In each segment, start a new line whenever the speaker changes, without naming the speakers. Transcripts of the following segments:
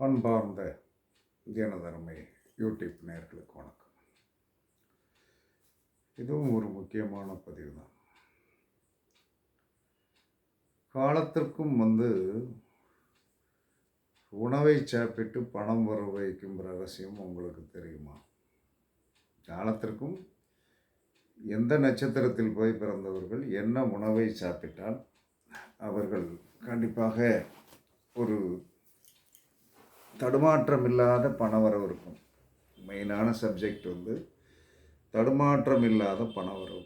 அன்பார்ந்த தினதர்மை யூடியூப் நேர்களுக்கு வணக்கம். இதுவும் ஒரு முக்கியமான பதிவு தான் காலத்திற்கும் வந்து உணவை சாப்பிட்டு பணம் வர வைக்கும் ரகசியம் உங்களுக்கு தெரியுமா? காலத்திற்கும் எந்த நட்சத்திரத்தில் போய் பிறந்தவர்கள் என்ன உணவை சாப்பிட்டால் அவர்கள் கண்டிப்பாக ஒரு தடுமாற்றம் இல்லாத பணவரவு இருக்கும். மெயினான சப்ஜெக்ட் வந்து தடுமாற்றம் இல்லாத பணவரவு.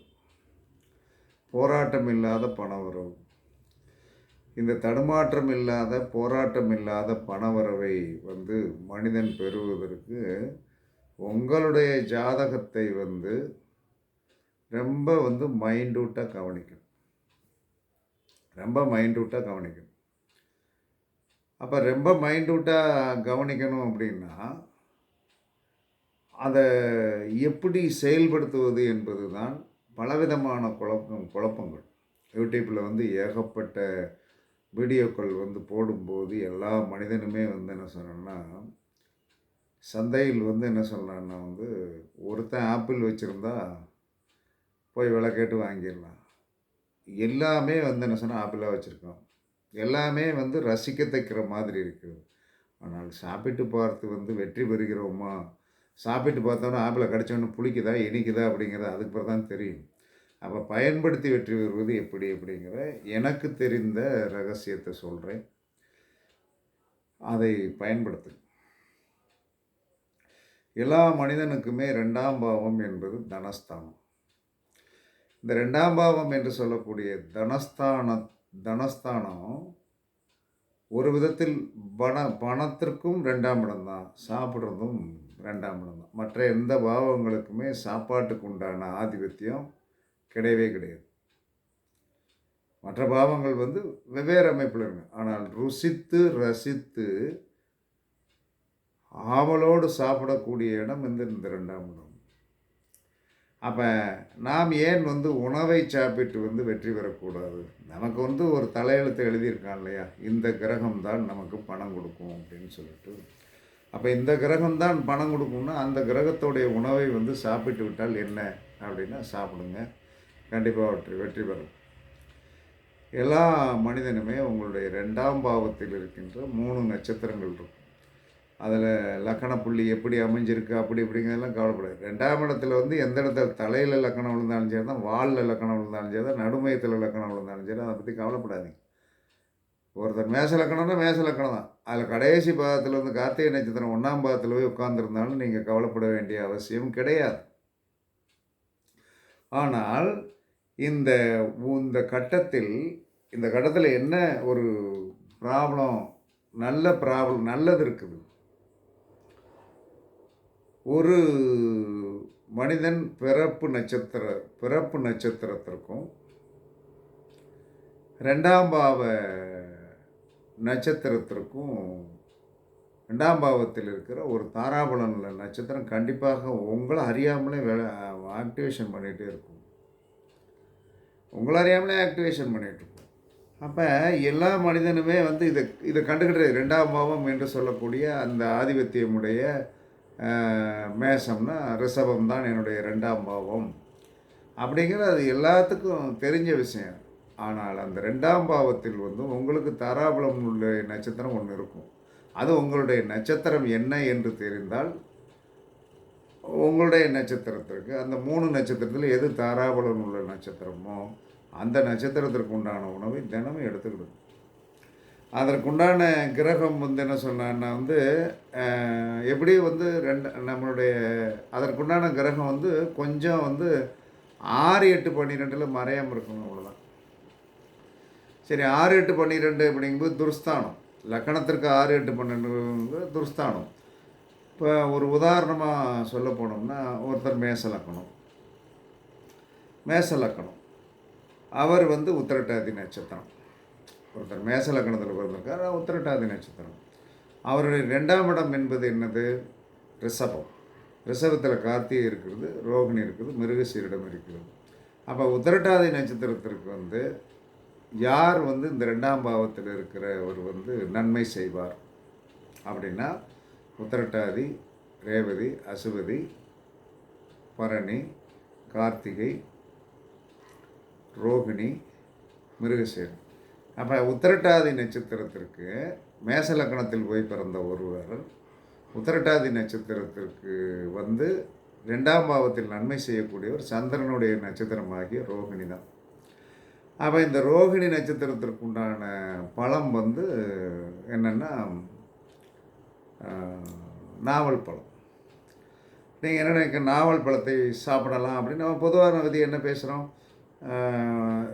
போராட்டம் இல்லாத பணவரவு. இந்த தடுமாற்றம் இல்லாத போராட்டம் இல்லாத பணவரவை வந்து மனிதன் பெறுவதற்கு உங்களுடைய ஜாதகத்தை வந்து ரொம்ப வந்து மைண்டூட்டாக கவனிக்கணும். ரொம்ப மைண்டூட்டாக கவனிக்கணும். அப்போ ரொம்ப மைண்டூட்டாக கவனிக்கணும் அப்படின்னா அதை எப்படி செயல்படுத்துவது என்பது தான் பலவிதமான குழப்பம் குழப்பங்கள். யூடியூப்பில் வந்து ஏகப்பட்ட வீடியோக்கள் வந்து போடும்போது எல்லா மனிதனுமே வந்து என்ன சொன்னேன்னா சந்தையில் வந்து என்ன சொல்கிறான்னா வந்து ஒருத்தன் ஆப்பிள் வச்சுருந்தா போய் விலை கேட்டு வாங்கிடலாம். எல்லாமே வந்து என்ன சொன்னால் ஆப்பிளாக வச்சுருக்கோம். எல்லாமே வந்து ரசிக்க தைக்கிற மாதிரி இருக்குது. ஆனால் சாப்பிட்டு பார்த்து வந்து வெற்றி பெறுகிறோமா? சாப்பிட்டு பார்த்தோன்னா ஆப்பிளை கடிச்சோன்னு புளிக்குதா இனிக்குதா அப்படிங்கிறத அதுக்கு பிறகு தான் தெரியும். அப்போ பயன்படுத்தி வெற்றி பெறுவது எப்படி அப்படிங்கிற எனக்கு தெரிந்த ரகசியத்தை சொல்கிறேன் அதை பயன்படுத்து. எல்லா மனிதனுக்குமே ரெண்டாம் பாவம் என்பது தனஸ்தானம். இந்த ரெண்டாம் பாவம் என்று சொல்லக்கூடிய தனஸ்தானத்தை தனஸ்தானம் ஒரு விதத்தில் பண பணத்திற்கும் ரெண்டாம் இடம் தான் சாப்பிட்றதும் ரெண்டாம் இடம் தான் மற்ற எந்த பாவங்களுக்குமே சாப்பாட்டுக்கு உண்டான ஆதிபத்தியம் கிடையவே கிடையாது. மற்ற பாவங்கள் வந்து வெவ்வேறு அமைப்பில் இருக்கு. ஆனால் ருசித்து ரசித்து ஆவலோடு சாப்பிடக்கூடிய இடம் வந்து இந்த ரெண்டாம் இடம். அப்போ நாம் ஏன் வந்து உணவை சாப்பிட்டு வந்து வெற்றி பெறக்கூடாது? நமக்கு வந்து ஒரு தலையெழுத்து எழுதியிருக்கான் இல்லையா? இந்த கிரகம் தான் நமக்கு பணம் கொடுக்கும் அப்படின்னு சொல்லிட்டு. அப்போ இந்த கிரகம் தான் பணம் கொடுக்கும்னா அந்த கிரகத்துடைய உணவை வந்து சாப்பிட்டு விட்டால் என்ன? அப்படின்னா சாப்பிடுங்க. கண்டிப்பாக வெற்றி வெற்றி பெறும். எல்லா மனிதனுமே உங்களுடைய ரெண்டாம் பாவத்தில் இருக்கின்ற மூணு நட்சத்திரங்கள் இருக்கும். அதில் லக்கண புள்ளி எப்படி அமைஞ்சிருக்கு அப்படி இப்படிங்கிறதெல்லாம் கவலைப்படாது. ரெண்டாம் இடத்துல வந்து எந்த இடத்துல தலையில் லக்கணம் விழுந்தாலும் சரி தான் வாலில் லக்கணம் விழுந்தாலும் சரி தான் நடுமயத்தில் லக்கணம் விழுந்தாலும் சரி அதை பற்றி கவலைப்படாதீங்க. ஒருத்தர் மேச லக்கணம்னா மேச லக்கணம் தான். அதில் கடைசி பாகத்தில் வந்து கார்த்திகை நட்சத்திரம் ஒன்றாம் பாகத்தில் போய் உட்காந்துருந்தாலும் நீங்கள் கவலைப்பட வேண்டிய அவசியம் கிடையாது. ஆனால் இந்த இந்த கட்டத்தில் இந்த கட்டத்தில் என்ன ஒரு ப்ராப்ளம் நல்ல ப்ராப்ளம் நல்லது இருக்குது? ஒரு மனிதன் பிறப்பு நட்சத்திர பிறப்பு நட்சத்திரத்திற்கும் ரெண்டாம் பாவ நட்சத்திரத்திற்கும் ரெண்டாம் பாவத்தில் இருக்கிற ஒரு தாராபலனில் நட்சத்திரம் கண்டிப்பாக உங்களை அறியாமலே வேலை ஆக்டிவேஷன் பண்ணிகிட்டே இருக்கும். உங்களை அறியாமலே ஆக்டிவேஷன் பண்ணிகிட்ருக்கும் அப்போ எல்லா மனிதனுமே வந்து இதை இதை கண்டுக்கிட்டு ரெண்டாம் பாவம் என்று சொல்லக்கூடிய அந்த ஆதிபத்தியமுடைய மேசம்னா ரிஷபம் தான் என்னுடைய ரெண்டாம் பாவம். அப்படிங்கிறது அது எல்லாத்துக்கும் தெரிஞ்ச விஷயம். ஆனால் அந்த ரெண்டாம் பாவத்தில் வந்து உங்களுக்கு தாராபலம் உள்ள நட்சத்திரம் ஒன்று இருக்கும். அது உங்களுடைய நட்சத்திரம் என்ன என்று தெரிந்தால் உங்களுடைய நட்சத்திரத்திற்கு அந்த மூணு நட்சத்திரத்தில் எது தாராபலம் உள்ள நட்சத்திரமோ அந்த நட்சத்திரத்திற்கு உண்டான உணவை தினமும் எடுத்துக்கிடுது அதற்குண்டான கிரகம் வந்து என்ன சொன்னான்னா வந்து எப்படி வந்து ரெண்டு நம்மளுடைய அதற்குண்டான கிரகம் வந்து கொஞ்சம் வந்து ஆறு எட்டு பன்னிரெண்டில் மறையாமல் இருக்கணும் அவ்வளோதான் சரி ஆறு எட்டு பன்னிரெண்டு அப்படிங்கும்போது துர்ஸ்தானம். லக்கணத்திற்கு ஆறு எட்டு பன்னெண்டு துர்ஸ்தானம். இப்போ ஒரு உதாரணமாக சொல்ல போனோம்னா ஒருத்தர் மேச லக்கணம். மேச லக்கணம். அவர் வந்து உத்திரட்டாதி நட்சத்திரம். ஒருத்தர் மேச லக்னத்தில் பிறந்திருக்கார் உத்திரட்டாதி நட்சத்திரம். அவருடைய ரெண்டாம் இடம் என்பது என்னது? ரிஷபம். ரிஷபத்தில் கார்த்திகை இருக்கிறது ரோகிணி இருக்குது மிருகசீரிடம் இருக்கிறது. அப்போ உத்திரட்டாதி நட்சத்திரத்திற்கு வந்து யார் வந்து இந்த ரெண்டாம் பாவத்தில் இருக்கிறவர் வந்து நன்மை செய்வார்? அப்படின்னா உத்திரட்டாதி ரேவதி அசுவதி பரணி கார்த்திகை ரோகிணி மிருகசீரன் அப்போ உத்திரட்டாதி நட்சத்திரத்திற்கு மேச லக்கணத்தில் போய் பிறந்த ஒருவர் உத்திரட்டாதி நட்சத்திரத்திற்கு வந்து ரெண்டாம் பாவத்தில் நன்மை செய்யக்கூடியவர் சந்திரனுடைய நட்சத்திரமாகிய ரோகிணி தான். அப்போ இந்த ரோகிணி நட்சத்திரத்திற்கு உண்டான பழம் வந்து என்னென்னா நாவல் பழம். நீங்கள் என்ன நினைக்க நாவல் பழத்தை சாப்பிடலாம் அப்படின்னு நம்ம பொதுவான விதி என்ன பேசுகிறோம்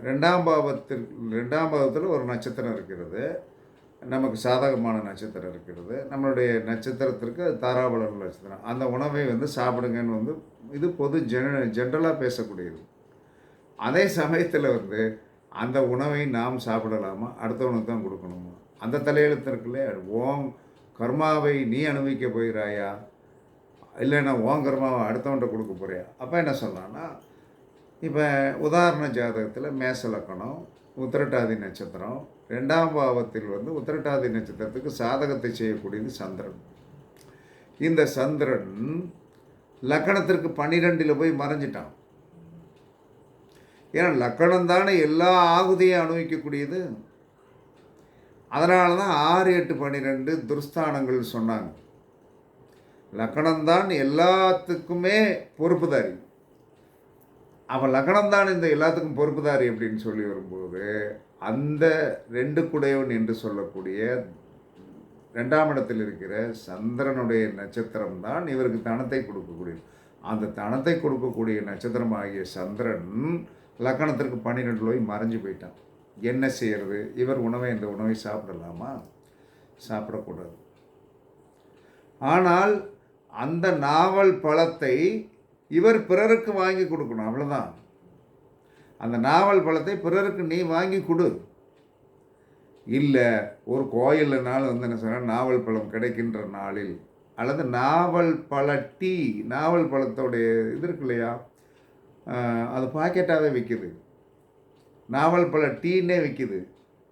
ரெண்டாம் பாவத்தில் ரெண்டாம் பாவத்தில் ஒரு நட்சத்திரம் இருக்கிறது. நமக்கு சாதகமான நட்சத்திரம் இருக்கிறது. நம்மளுடைய நட்சத்திரத்திற்கு அது தாராபலம் நட்சத்திரம். அந்த உணவை வந்து சாப்பிடுங்கன்னு வந்து இது பொது ஜென ஜென்ரலாக பேசக்கூடியது. அதே சமயத்தில் வந்து அந்த உணவை நாம் சாப்பிடலாமா? அடுத்தவனுக்கு தான் கொடுக்கணுமா? அந்த தலையெழுத்து இருக்குல்ல ஓம் கர்மாவை நீ அனுபவிக்க போகிறாயா? இல்லைன்னா ஓம் கர்மாவை அடுத்தவன்கிட்ட கொடுக்க போறியா? அப்போ என்ன சொன்னான்னா இப்போ உதாரண ஜாதகத்தில் மேச லக்கணம் உத்திரட்டாதி நட்சத்திரம். ரெண்டாம் பாவத்தில் வந்து உத்திரட்டாதி நட்சத்திரத்துக்கு சாதகத்தை செய்யக்கூடியது சந்திரன். இந்த சந்திரன் லக்கணத்திற்கு பன்னிரெண்டில் போய் மறைஞ்சிட்டான். ஏன்னா லக்கணம் தானே எல்லா ஆகுதியும் அனுபவிக்கக்கூடியது. அதனால தான் ஆறு எட்டு பன்னிரெண்டு துர்ஸ்தானங்கள் சொன்னாங்க. லக்கணம்தான் எல்லாத்துக்குமே பொறுப்புதாரி. அவன் லக்கணம்தான் இந்த எல்லாத்துக்கும் பொறுப்புதாரி அப்படின்னு சொல்லி வரும்போது அந்த ரெண்டு குடையவன் என்று சொல்லக்கூடிய ரெண்டாம் இடத்தில் இருக்கிற சந்திரனுடைய நட்சத்திரம் தான் இவருக்கு தனத்தை கொடுக்கக்கூடிய அந்த தனத்தை கொடுக்கக்கூடிய நட்சத்திரம் ஆகிய சந்திரன் லக்கணத்திற்கு பன்னிரெண்டு போய் மறைஞ்சு போயிட்டான். என்ன செய்கிறது இவர் உணவை இந்த உணவை சாப்பிடலாமா? சாப்பிடக்கூடாது. ஆனால் அந்த நாவல் பழத்தை இவர் பிறருக்கு வாங்கி கொடுக்கணும் அவ்வளோதான் அந்த நாவல் பழத்தை பிறருக்கு நீ வாங்கி கொடு. இல்லை ஒரு கோயில்னாலும் வந்து என்ன சொன்னால் நாவல் பழம் கிடைக்கின்ற நாளில் அல்லது நாவல் பழ டீ நாவல் பழத்தோடைய இது இருக்கு இல்லையா? அது பாக்கெட்டாகவே விற்கிது நாவல் பழ டீன்னே விற்கிது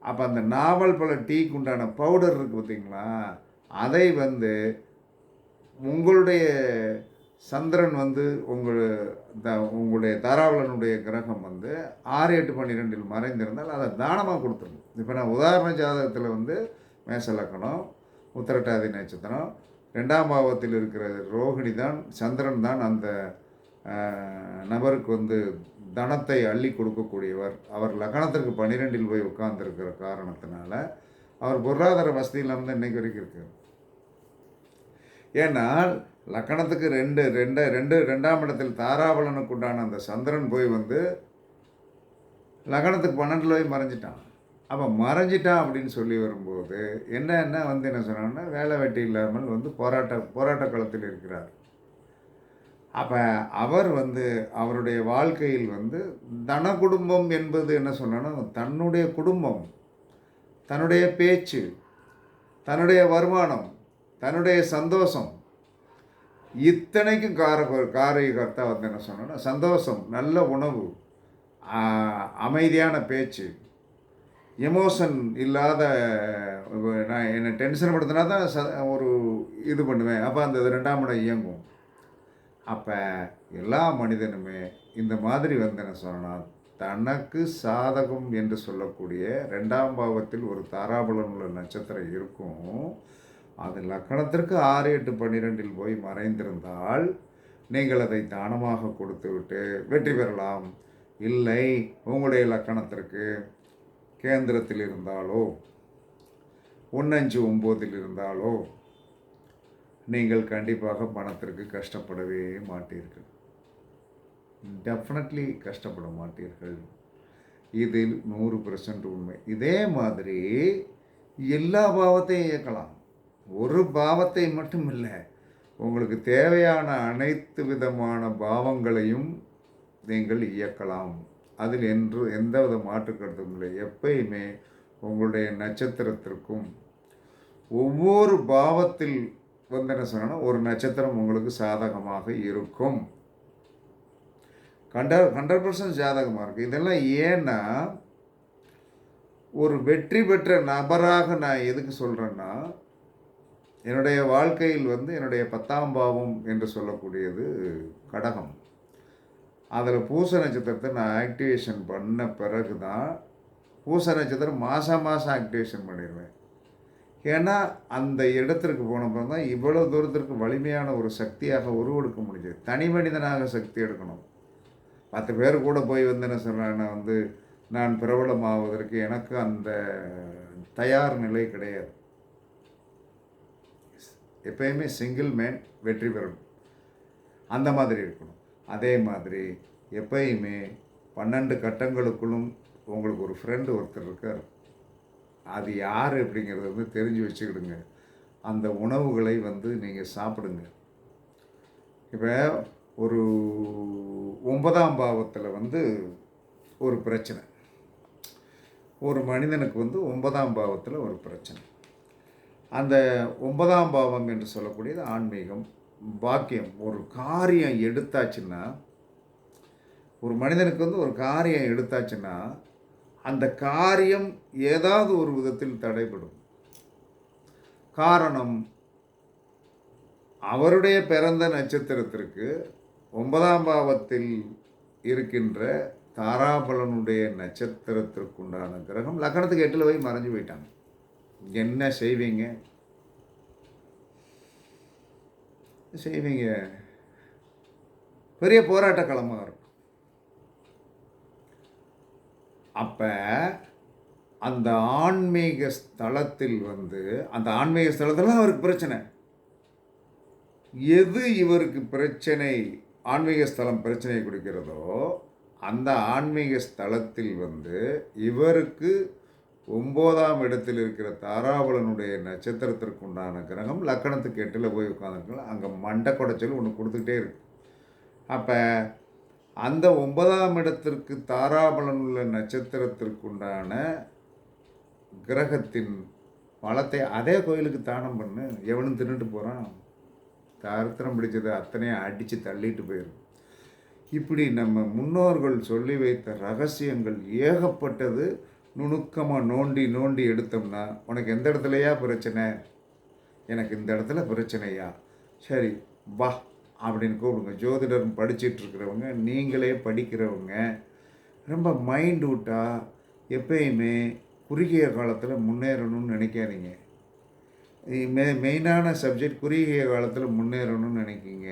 அப்போ அந்த நாவல் பழ டீக்கு உண்டான பவுடர் இருக்குது பார்த்திங்களா அதை வந்து உங்களுடைய சந்திரன் வந்து உங்கள் த உங்களுடைய தாராவளனுடைய கிரகம் வந்து ஆறு எட்டு பன்னிரெண்டில் மறைந்திருந்தால் அதை தானமாக கொடுத்துருங்க. இப்போ நான் உதாரண ஜாதகத்தில் வந்து மேசலக்கணம் உத்திரட்டாதி நட்சத்திரம் ரெண்டாம் பாவத்தில் இருக்கிற ரோகிணி தான் சந்திரன் தான் அந்த நபருக்கு வந்து தனத்தை அள்ளி கொடுக்கக்கூடியவர். அவர் லக்கணத்திற்கு பன்னிரெண்டில் போய் உட்கார்ந்துருக்கிற காரணத்தினால அவர் பொருளாதார வசதி இல்லாமல் தான் இன்றைக்கு வரைக்கும் இருக்கார். ஏன்னால் லக்கணத்துக்கு ரெண்டு ரெண்டு ரெண்டு ரெண்டாம் இடத்தில் தாராபலனுக்கு உண்டான அந்த சந்திரன் போய் வந்து லக்கணத்துக்கு பன்னெண்டில் போய் மறைஞ்சிட்டான். அப்போ மறைஞ்சிட்டான் அப்படின்னு சொல்லி வரும்போது என்ன என்ன வந்து என்ன சொன்னாங்கன்னா வேலை வெட்டி இல்லாமல் வந்து போராட்ட போராட்ட களத்தில் இருக்கிறார். அப்போ அவர் வந்து அவருடைய வாழ்க்கையில் வந்து தன குடும்பம் என்பது என்ன சொன்னால் தன்னுடைய குடும்பம் தன்னுடைய பேச்சு தன்னுடைய வருமானம் தன்னுடைய சந்தோஷம். இத்தனைக்கும் கார காரியகர்த்தா வந்து என்ன சொன்னோன்னா சந்தோஷம் நல்ல உணவு அமைதியான பேச்சு எமோஷன் இல்லாத நான் என்னை டென்ஷன் படுத்தினா தான் ச ஒரு இது பண்ணுவேன். அப்போ அந்த ரெண்டாம் இடம் இயங்கும். அப்போ எல்லா மனிதனுமே இந்த மாதிரி வந்து என்ன சொன்னால் தனக்கு சாதகம் என்று சொல்லக்கூடிய ரெண்டாம் பாவத்தில் ஒரு தாராபலம் உள்ள நட்சத்திரம் இருக்கும். அது லக்கணத்திற்கு ஆறு எட்டு பன்னிரெண்டில் போய் மறைந்திருந்தால் நீங்கள் அதை தானமாக கொடுத்துவிட்டு வெற்றி பெறலாம். இல்லை உங்களுடைய லக்கணத்திற்கு கேந்திரத்தில் இருந்தாலோ ஒன்னஞ்சு ஒம்போதில் இருந்தாலோ நீங்கள் கண்டிப்பாக பணத்திற்கு கஷ்டப்படவே மாட்டீர்கள். டெஃபினட்லி கஷ்டப்பட மாட்டீர்கள். இதில் நூறு பர்சன்ட் உண்மை. இதே மாதிரி எல்லா பாவத்தையும் இயக்கலாம். ஒரு பாவத்தை மட்டும் இல்லை உங்களுக்கு தேவையான அனைத்து விதமான பாவங்களையும் நீங்கள் இயக்கலாம். அதில் என்று எந்த வித மாற்றுக்கருத்தும் இல்லை. எப்பயுமே உங்களுடைய நட்சத்திரத்திற்கும் ஒவ்வொரு பாவத்தில் வந்து என்ன சொன்னால் ஒரு நட்சத்திரம் உங்களுக்கு சாதகமாக இருக்கும். ஹண்ட்ரட் ஹண்ட்ரட் பர்சன்ட் ஜாதகமாக இருக்குது இதெல்லாம் ஏன்னா ஒரு வெற்றி பெற்ற நபராக நான் எதுக்கு சொல்கிறேன்னா என்னுடைய வாழ்க்கையில் வந்து என்னுடைய பத்தாம் பாவம் என்று சொல்லக்கூடியது கடகம். அதில் பூச நட்சத்திரத்தை நான் ஆக்டிவேஷன் பண்ண பிறகு தான் பூச நட்சத்திரம் மாதம் மாதம் ஆக்டிவேஷன் பண்ணிடுவேன் ஏன்னா அந்த இடத்திற்கு போனப்போ தான் இவ்வளோ தூரத்திற்கு வலிமையான ஒரு சக்தியாக உருவெடுக்க முடிஞ்சது. தனி மனிதனாக சக்தி எடுக்கணும். பத்து பேர் கூட போய் வந்து என்ன சொல்கிறேன் நான் வந்து நான் பிரபலமாவதற்கு எனக்கு அந்த தயார் நிலை கிடையாது. எப்பயுமே சிங்கிள் மேன் வெற்றி பெறணும். அந்த மாதிரி இருக்கணும். அதே மாதிரி எப்பயுமே பன்னெண்டு கட்டங்களுக்குள்ளும் உங்களுக்கு ஒரு ஃப்ரெண்டு ஒருத்தர் இருக்கார். அது யார் அப்படிங்கிறத வந்து தெரிஞ்சு வச்சுக்கிடுங்க. அந்த உணவுகளை வந்து நீங்கள் சாப்பிடுங்க. இப்போ ஒரு ஒன்பதாம் பாவத்தில் வந்து ஒரு பிரச்சனை. ஒரு மனிதனுக்கு வந்து ஒன்பதாம் பாவத்தில் ஒரு பிரச்சனை. அந்த ஒன்பதாம் பாவம் என்று சொல்லக்கூடியது ஆன்மீகம் பாக்கியம். ஒரு காரியம் எடுத்தாச்சுன்னா ஒரு மனிதனுக்கு வந்து ஒரு காரியம் எடுத்தாச்சுன்னா அந்த காரியம் ஏதாவது ஒரு விதத்தில் தடைபடும். காரணம் அவருடைய பிறந்த நட்சத்திரத்திற்கு ஒன்பதாம் பாவத்தில் இருக்கின்ற தாராபலனுடைய நட்சத்திரத்திற்குண்டான கிரகம் லக்கணத்துக்கு எட்டில் போய் மறைஞ்சு போயிட்டாங்க. என்ன செய்வீங்க? செய்வீங்க? பெரிய போராட்ட களமாக இருக்கும். அப்போ அந்த ஆன்மீக ஸ்தலத்தில் வந்து அந்த ஆன்மீக ஸ்தலத்தில் அவருக்கு பிரச்சனை. எது இவருக்கு பிரச்சனை ஆன்மீக ஸ்தலம் பிரச்சனை கொடுக்கிறதோ அந்த ஆன்மீக ஸ்தலத்தில் வந்து இவருக்கு ஒம்போதாம் இடத்தில் இருக்கிற தாராபலனுடைய நட்சத்திரத்திற்கு உண்டான கிரகம் லக்கணத்துக்கு எட்டில் போய் உட்காந்துருக்கலாம் அங்கே மண்டை குடைச்சல் ஒன்று கொடுத்துக்கிட்டே இருக்கு. அப்போ அந்த ஒன்பதாம் இடத்திற்கு தாராபலன் உள்ள நட்சத்திரத்திற்குண்டான கிரகத்தின் பழத்தை அதே கோயிலுக்கு தானம் பண்ணு. எவனும் தின்னுட்டு போகிறான் தாரத்திரம் பிடிச்சதை அத்தனையும் அடித்து தள்ளிட்டு போயிடும் இப்படி நம்ம முன்னோர்கள் சொல்லி வைத்த ரகசியங்கள் ஏகப்பட்டது. நுணுக்கமாக நோண்டி நோண்டி எடுத்தோம்னா உனக்கு எந்த இடத்துலையா பிரச்சனை? எனக்கு இந்த இடத்துல பிரச்சனையா? சரி வா அப்படின்னு கூப்பிடுங்க. ஜோதிடர் படிச்சிட்டு இருக்கிறவங்க நீங்களே படிக்கிறவங்க ரொம்ப மைண்ட் விட்டா எப்பயுமே குறுகிய காலத்தில் முன்னேறணும்னு நினைக்காதீங்க. மெ மெயினான சப்ஜெக்ட் குறுகிய காலத்தில் முன்னேறணும்னு நினைக்கிங்க.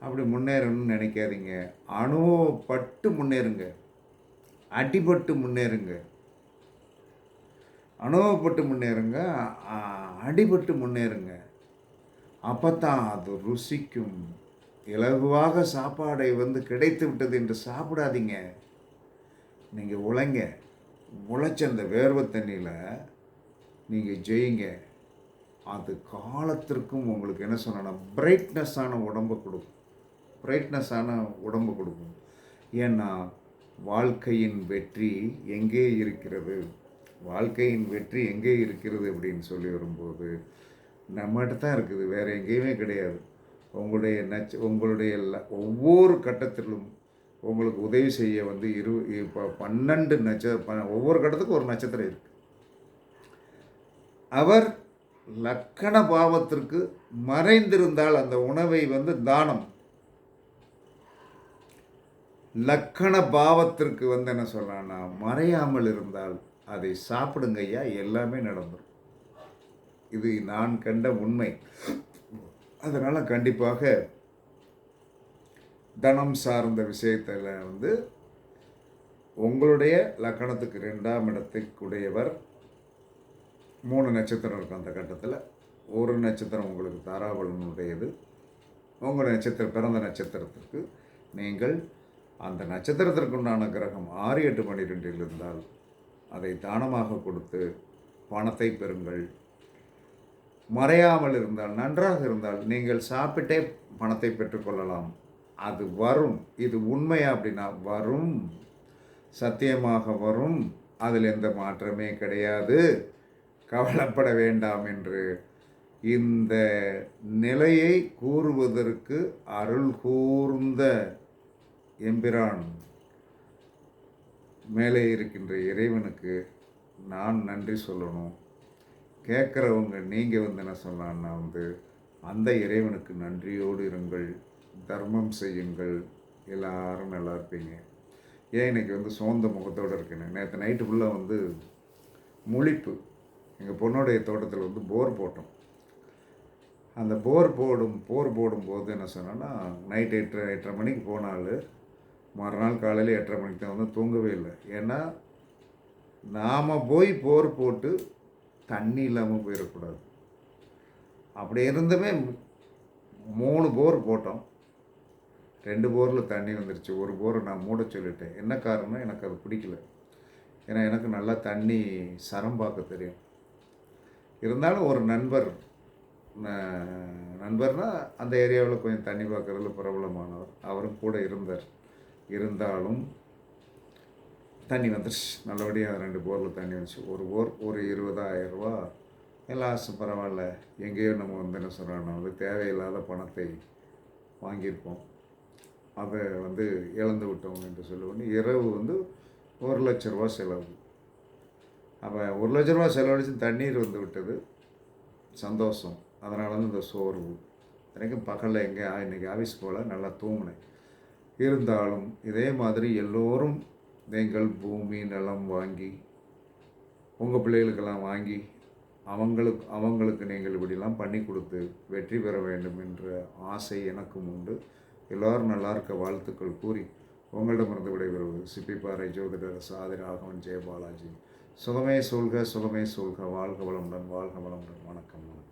அப்படி முன்னேறணும்னு நினைக்காதீங்க. அனுபவப்பட்டு முன்னேறுங்க. அடிபட்டு முன்னேறுங்க. அனுபவப்பட்டு முன்னேறுங்க அடிபட்டு முன்னேறுங்க. அப்போ தான் அது ருசிக்கும். இலகுவாக சாப்பாடை வந்து கிடைத்து விட்டது என்று சாப்பிடாதீங்க. நீங்கள் உழைங்க. உழைச்ச அந்த வேர்வை தண்ணியில் நீங்கள் ஜெயிங்க. அது காலத்திற்கும் உங்களுக்கு என்ன சொன்னா பிரைட்னஸ்ஸான உடம்பு கொடுக்கும். பிரைட்னஸ்ஸான உடம்பு கொடுக்கும். ஏன்னா வாழ்க்கையின் வெற்றி எங்கே இருக்கிறது? வாழ்க்கையின் வெற்றி எங்கே இருக்கிறது அப்படின்னு சொல்லி வரும்போது நம்மகிட்ட தான் இருக்குது வேறு எங்கேயுமே கிடையாது. உங்களுடைய நச்ச உங்களுடைய ஒவ்வொரு கட்டத்திலும் உங்களுக்கு உதவி செய்ய வந்து இரு இப்போ பன்னெண்டு நட்ச ப- ஒவ்வொரு கட்டத்துக்கும் ஒரு நட்சத்திரம் இருக்கு. அவர் லக்கண பாவத்திற்கு மறைந்திருந்தால் அந்த உணவை வந்து தானம். லக்கண பாவத்திற்கு வந்து என்ன சொல்லலாம்னா மறையாமல் இருந்தால் அதை சாப்பிடுங்க ஐயா எல்லாமே நடந்துடும் இது நான் கண்ட உண்மை. அதனால் கண்டிப்பாக தனம் சார்ந்த விஷயத்தில் வந்து உங்களுடைய லக்கணத்துக்கு ரெண்டாம் இடத்துக்குடையவர் மூணு நட்சத்திரம் இருக்கும் அந்த கட்டத்தில். ஒரு நட்சத்திரம் உங்களுக்கு தாராபலனுடையது. உங்கள் நட்சத்திரம் பிறந்த நட்சத்திரத்திற்கு நீங்கள் அந்த நட்சத்திரத்திற்குண்டான கிரகம் ஆறு எட்டு பன்னிரெண்டில் இருந்தால் அதை தானமாக கொடுத்து பணத்தை பெறுங்கள். மறையாமல் இருந்தால் நன்றாக இருந்தால் நீங்கள் சாப்பிட்டே பணத்தை பெற்றுக்கொள்ளலாம் அது வரும். இது உண்மையா அப்படின்னா வரும். சத்தியமாக வரும். அதில் எந்த மாற்றமே கிடையாது. கவலைப்பட வேண்டாம் என்று இந்த நிலையை கூறுவதற்கு அருள் கூர்ந்த எம்பிரான் மேலே இருக்கின்ற இறைவனுக்கு நான் நன்றி சொல்லணும். கேட்குறவங்க நீங்கள் வந்து என்ன சொல்லலாம்னா வந்து அந்த இறைவனுக்கு நன்றியோடு இருங்கள். தர்மம் செய்யுங்கள். எல்லாரும் நல்லா இருப்பீங்க. ஏன் இன்றைக்கி வந்து சோர்ந்த முகத்தோடு இருக்கேன்? நேற்று நைட்டு ஃபுல்லாக வந்து முழிப்பு. எங்கள் பொண்ணுடைய தோட்டத்தில் வந்து போர் போட்டோம். அந்த போர் போடும் போர் போடும்போது என்ன சொன்னேன்னா நைட் எட்டரை எட்டரை மணிக்கு போனாலும் மறுநாள் காலையில் எட்டரை மணிக்கு தான் வந்து தூங்கவே இல்லை. ஏன்னா நாம் போய் போர் போட்டு தண்ணி இல்லாமல் போயிடக்கூடாது. அப்படி இருந்துமே மூணு போர் போட்டோம். ரெண்டு போரில் தண்ணி வந்துருச்சு. ஒரு போரை நான் மூட சொல்லிட்டேன். என்ன காரணம் எனக்கு அது பிடிக்கல. ஏன்னா எனக்கு நல்லா தண்ணி சரம் பார்க்க தெரியும். இருந்தாலும் ஒரு நண்பர் நண்பர்னால் அந்த ஏரியாவில் கொஞ்சம் தண்ணி பார்க்குறதுல பிரபலமானவர். அவரும் கூட இருந்தார். இருந்தாலும் தண்ணி வந்துடுச்சு நல்லபடியாக ரெண்டு போரில் தண்ணி வந்துச்சு. ஒரு போர் ஒரு இருபதாயிரரூபா எல்லாம் பரவாயில்ல. எங்கேயோ நம்ம வந்து என்ன சொல்கிறோம் தேவையில்லாத பணத்தை வாங்கியிருப்போம். அதை வந்து இழந்து விட்டோம் என்று சொல்லுவோம். இரவு வந்து ஒரு லட்ச ரூபா செலவு. அப்போ ஒரு லட்ச ரூபா செலவழிச்சு தண்ணீர் வந்து விட்டது. சந்தோஷம். அதனால தான் இந்த சோர்வு. எனக்கும் பகலில் எங்கே இன்றைக்கி ஆஃபீஸ் போல் நல்லா தூங்கினேன். இருந்தாலும் இதே மாதிரி எல்லோரும் நீங்கள் பூமி நிலம் வாங்கி உங்கள் பிள்ளைகளுக்கெல்லாம் வாங்கி அவங்களுக்கு அவங்களுக்கு நீங்கள் இப்படிலாம் பண்ணி கொடுத்து வெற்றி பெற வேண்டும் என்ற ஆசை எனக்கும் உண்டு. எல்லோரும் நல்லா இருக்க வாழ்த்துக்கள் கூறி உங்களிடமிருந்து விடைபெறுவது சிப்பிப்பாறை ஜோதிடர் சாதி ராகவன் ஜெயபாலாஜி. சுகமே சொல்க சுகமே சொல்க வாழ்க வளமுடன் வாழ்க வளமுடன். வணக்கம் வணக்கம் வணக்கம்.